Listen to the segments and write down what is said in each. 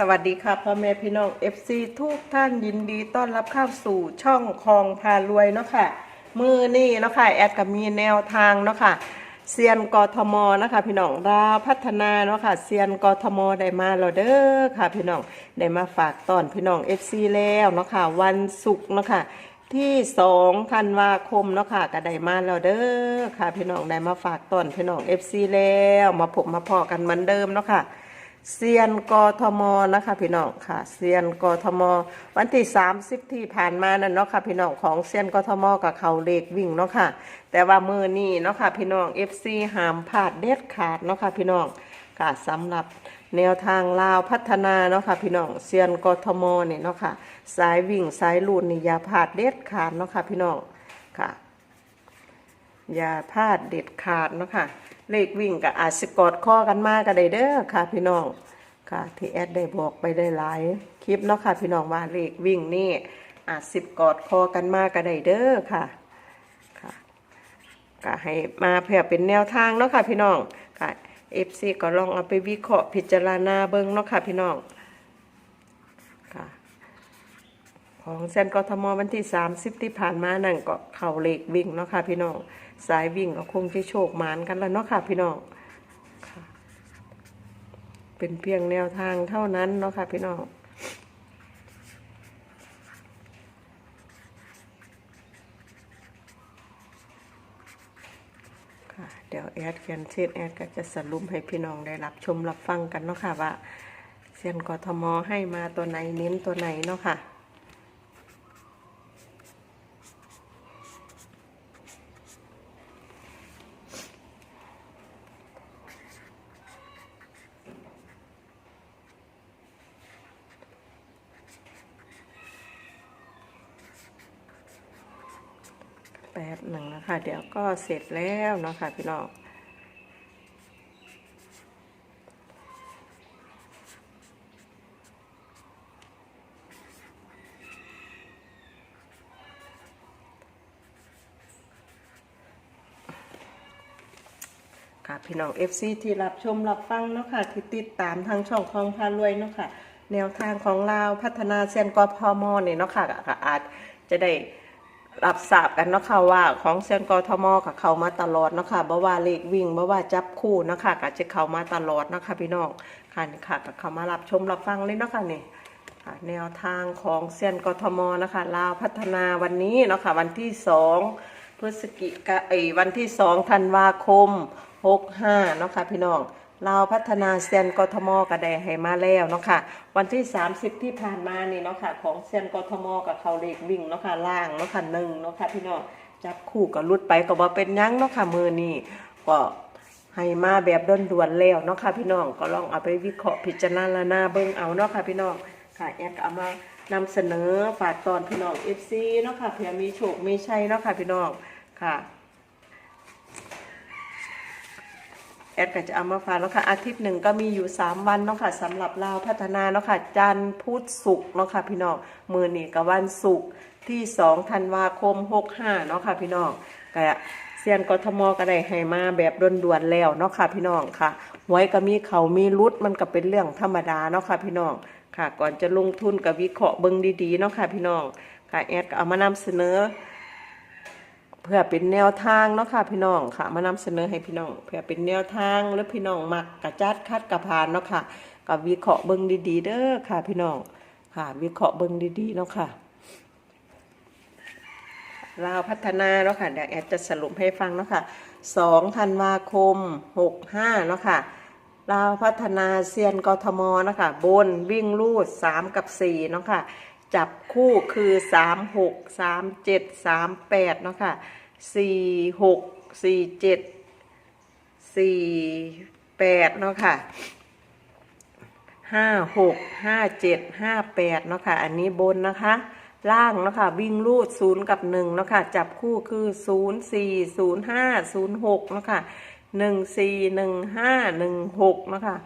สวัสดีค่ะพ่อแม่พี่น้อง FC ทุกท่านยินดีต้อนรับเข้าสู่ช่องคลองพารวยเนาะค่ะมือนี่เนาะค่ะแอดก็มีแนวทางเนาะค่ะเซียนกทมเนาะคะพี่น้องดาวพัฒนาเนาะค่ะเซียนกทมได้มาแล้วเด้อค่ะพี่น้องได้มาฝากตอนพี่น้อง FC แล้วเนาะค่ะวันศุกร์เนาะค่ะที่2ธันวาคมเนาะค่ะก็ได้มาแล้วเด้อค่ะพี่น้องได้มาฝากตอนพี่น้อง FC แล้วมาพบมาพอกันเหมือนเดิมเนาะค่ะ เซียนกทมนะคะพี่น้องค่ะเซียนกทม วันที่ 30 ที่ผ่านมานั่นเนาะค่ะพี่น้องของเซียนกทมกับเขาเลขวิ่งเนาะค่ะ แต่ว่ามือนี้เนาะค่ะพี่น้อง FC หามพลาดเด็ดขาดเนาะค่ะพี่น้องค่ะสำหรับแนวทางลาวพัฒนาเนาะค่ะพี่น้องเซียนกทมเนี่ยเนาะค่ะ สายวิ่งสายลูดนี่อย่าพลาดเด็ดขาดเนาะค่ะพี่น้องค่ะ อย่าพลาดเด็ดขาดเนาะค่ะ เลขวิ่งกับอาจสิกอดข้อกันมาก็ได้เด้อค่ะ พี่น้องค่ะที่แอดได้บอกไปได้หลายคลิปเนาะค่ะ พี่น้องว่าเลขวิ่งนี่อาจสิบกอดคอกันมาก็ได้เด้อค่ะค่ะก็ให้มาเพื่อเป็นแนวทางเนาะค่ะ พี่น้องค่ะ FC ก็ลองเอาไปวิเคราะห์พิจารณาเบิ่งเนาะค่ะ พี่น้องค่ะ ของเซนกทมวันที่ 30 ที่ผ่านมานั่นก็เข่าเหล็กวิ่งเนาะค่ะพี่น้องสายวิ่งก็คงจะโชคหมานกันแล้วเนาะค่ะพี่น้องเป็นเพียงแนวทางเท่านั้นเนาะค่ะพี่น้องค่ะเดี๋ยวแอดเขียนเช็ดแอดก็จะสรุปให้พี่น้องได้รับชมรับฟังกันเนาะค่ะว่าเซียนกทมให้มาตัวไหนเน้นตัวไหนเนาะค่ะ แป๊บหนึ่งนะคะ เดี๋ยวก็เสร็จแล้วเนาะค่ะพี่น้องค่ะพี่น้อง FC ที่รับชมรับฟังเนาะค่ะที่ติดตามทางช่องคลองพารวยเนาะค่ะ แนวทางของลาพัฒนาเซียนกอพมเนี่ยเนาะค่ะอาจจะได้ รับทราบกันเนาะค่ะว่าของเซียนกทมกับเขามาตลอดเนาะค่ะบ่ว่าเลขวิ่งบ่ว่าจับคู่เนาะค่ะก็จะเข้ามาตลอดเนาะค่ะพี่น้องค่ะนี่ค่ะก็เข้ามารับชมรับฟังเลยเนาะค่ะนี่ค่ะแนวทางของเซียนกทมนะคะลาวพัฒนาวันนี้เนาะค่ะวันที่สองพฤศจิกายวันที่สองธันวาคมหกห้าเนาะค่ะพี่น้อง ลาพัฒนาเซียนกทมก็ได้ให้มาแล้วเนาะค่ะ วันที่ 30 ที่ผ่านมานี่เนาะค่ะ ของเซียนกทมกับเขาเลขวิ่งเนาะค่ะล่างเนาะค่ะหนึ่งเนาะค่ะพี่น้องจับคู่ก็ลุดไปก็บ่เป็นยังเนาะค่ะมือนี่ก็ให้มาแบบด้นด่วนแล้วเนาะค่ะพี่น้องก็ลองเอาไปวิเคราะห์พิจารณาเบิ่งเอาเนาะค่ะพี่น้องค่ะแอกเอามานำเสนอฝากตอนพี่น้อง FC เนาะค่ะเผื่อมีโชคมีชัยเนาะค่ะพี่น้องค่ะ แอดก็จะเอามาฝากแล้วค่ะอาทิตย์หนึ่งก็มีอยู่ 3 วันเนาะค่ะสำหรับลาพัฒนาเนาะค่ะจันทร์พุธศุกร์เนาะค่ะพี่น้องมือนี่กับวันศุกร์ที่2ธันวาคม 65เนาะค่ะพี่น้องก็เซียนกทมก็ได้ให้มาแบบด่วนๆแล้วเนาะค่ะพี่น้องค่ะหวยก็มีเขามีรุดมันก็เป็นเรื่องธรรมดาเนาะค่ะพี่น้องค่ะ ก่อนจะลงทุนกับวิเคราะห์เบิ่งดีๆเนาะค่ะพี่น้องค่ะแอดก็เอามานำเสนอ เพื่อเป็นแนวทางเนาะค่ะพี่น้องค่ะ มานำเสนอให้พี่น้อง เพื่อเป็นแนวทางหรือพี่น้องมักกระจัดคัดกระพานเนาะค่ะกับวิเคราะห์เบิ่งดีๆ เด้อค่ะ พี่น้องค่ะ วิเคราะห์เบิ่งดีๆเนาะค่ะลาวพัฒนาเนาะค่ะเดี๋ยวแอดจะสรุปให้ฟังเนาะค่ะสองธันวาคมหกห้าเนาะค่ะลาวพัฒนาเซียนกทมเนาะค่ะบนวิ่งลูดสามกับสี่เนาะค่ะ จับคู่คือสามหกสามเจ็ดสามแปดเนาะค่ะสี่หกสี่เจ็ดสี่แปดเนาะค่ะห้าหกห้าเจ็ดห้าแปดเนาะค่ะ อันนี้บนนะคะล่างเนาะค่ะวิ่งลูดศูนย์กับหนึ่งเนาะค่ะจับคู่คือศูนย์สี่ศูนย์ห้าศูนย์หกเนาะค่ะหนึ่งสี่หนึ่งห้าหนึ่งหกเนาะค่ะ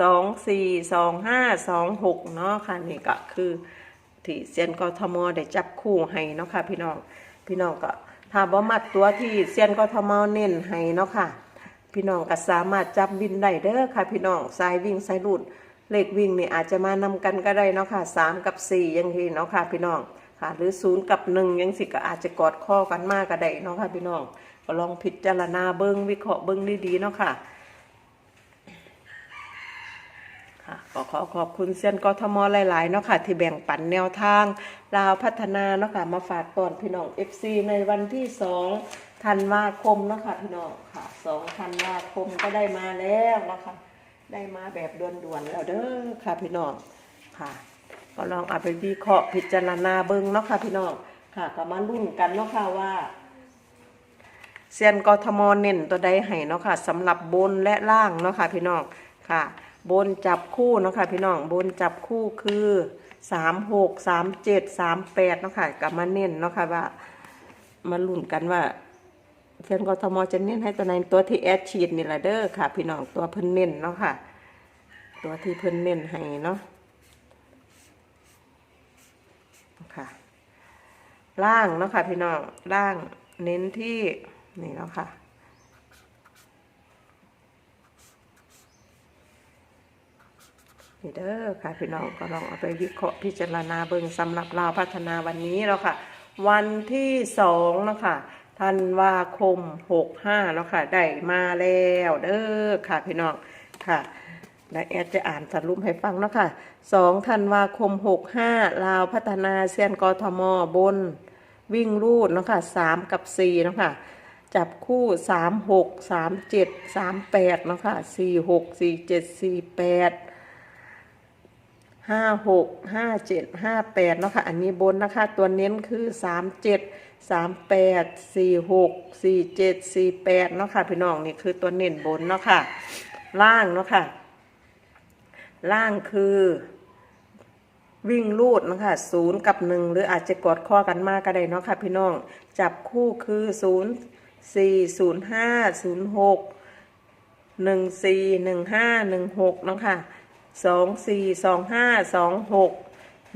สองสี่สองห้าสองหกเนาะค่ะนี่ก็คือ ที่เซียนกทมได้จับคู่ให้เนาะค่ะพี่น้องพี่น้องก็ถ้าบ่มักตัวที่เซียนกทมเน้นให้เนาะค่ะพี่น้องก็สามารถจับวินได้เด้อค่ะ พี่น้องสายวิ่งสายลูดเลขวิ่งนี่อาจจะมานำกันก็ได้เนาะค่ะสามกับสี่ยังทีเนาะค่ะพี่น้องค่ะ หรือศูนย์กับหนึ่งยังสิก็อาจจะกอดข้อกันมากก็ได้เนาะค่ะพี่น้องก็ลองพิจารณาเบิ้งวิเคราะห์เบิ้งดีๆเนาะค่ะ ค่ะ ก็ขอขอบคุณเซียนกทมหลาย ๆ เนาะค่ะ ที่แบ่งปันแนวทางลาวพัฒนาเนาะค่ะ มาฝากตอนพี่น้อง FC ในวันที่2ธันวาคมเนาะค่ะพี่น้องค่ะ2ธันวาคมก็ได้มาแล้วเนาะคะ ได้มาแบบด่วน ๆ แล้วเด้อค่ะพี่น้องค่ะ ก็ลองเอาไปวิเคราะห์พิจารณาเบิ่งเนาะค่ะพี่น้องค่ะก็มาลุ้นกันเนาะค่ะว่าเซียนกทมเน้นตัวใดให้เนาะค่ะสำหรับบนและล่างเนาะค่ะพี่น้องค่ะ บนจับคู่เนาะค่ะพี่น้องบนจับคู่คือสามหกสามเจ็ดสามแปดเนาะค่ะกลับมาเน้นเนาะค่ะว่ามาลุ้นกันว่าเซียนกทมจะเน้นให้ตัวไหนตัวที่แอดชีดนี่แหละเด้อค่ะ พี่น้องตัวเพิ่นเน้นเนาะค่ะ ตัวที่เพิ่นเน้นให้เนาะค่ะล่างเนาะค่ะพี่น้องล่างเน้นที่นี่เนาะค่ะ นี่เด้อค่ะพี่น้องก็ลองเอาไปวิเคราะห์พิจารณาเบิ่งสำหรับลาพัฒนาวันนี้แล้วค่ะ วันที่สองเนาะค่ะธันวาคมหกห้าเนาะค่ะ ได้มาแล้วเด้อค่ะพี่น้องค่ะและแอดจะอ่านสรุปให้ฟังเนาะค่ะสองธันวาคมหกห้าลาวพัฒนาเซียนกทมบน วิ่งรูดเนาะค่ะสามกับสี่เนาะค่ะจับคู่สามหกสามเจ็ดสามแปดนะค่ะสี่หกสี่เจ็ดสี่แปด ห้าหกห้าเจ็ดห้าแปดเนาะค่ะอันนี้บนนะคะ ตัวเน้นคือสามเจ็ดสามแปดสี่หกสี่เจ็ดสี่แปดเนาะค่ะพี่น้องนี่คือตัวเน้นบนเนาะค่ะ ล่างเนาะค่ะ ล่างคือวิ่งลูดนะคะศูนย์กับหนึ่งหรืออาจจะกอดข้อกันมากก็ได้เนาะค่ะพี่น้อง จับคู่คือศูนย์สี่ศูนย์ห้าศูนย์หกหนึ่งสี่หนึ่งห้าหนึ่งหกเนาะค่ะ สองสี่สองห้าสองหก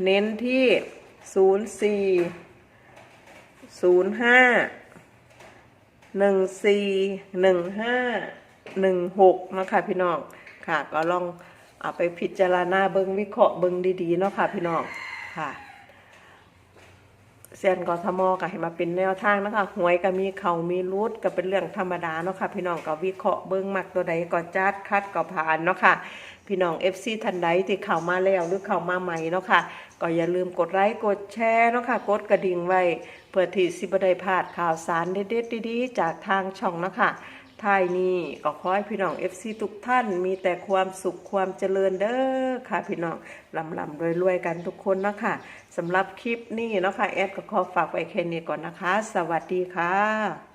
เน้นที่ศูนย์สี่ศูนย์ห้าหนึ่งสี่หนึ่งห้าหนึ่งหกเนาะค่ะพี่น้องค่ะ ก็ลองเอาไปพิจารณาเบิงวิเคราะห์เบิงดีๆเนาะค่ะพี่น้องค่ะ เซียนกทมก็ให้มาเป็นแนวทางนะคะหวยก็มีเขามีรูดก็เป็นเรื่องธรรมดาเนาะค่ะพี่น้องก็วิเคราะห์เบื้องมักตัวใดก็จัดคัดก็ผ่านเนาะค่ะพี่น้อง FC ทันใดที่เข้ามาแล้วหรือเข้ามาใหม่เนาะค่ะก็อย่าลืมกดไลค์กดแชร์เนาะค่ะกดกระดิ่งไว้เพื่อที่สิบได้พลาดข่าวสารเด็ดๆดีๆจากทางช่องเนาะค่ะ ท้ายนี้ก็ขอให้พี่น้องเอฟซีทุกท่านมีแต่ความสุขความเจริญเด้อค่ะพี่น้องลำลำรวยรวยกันทุกคนนะค่ะสำหรับคลิปนี้นะคะแอดก็ขอฝากไว้แค่นี้ก่อนนะคะ สวัสดีค่ะ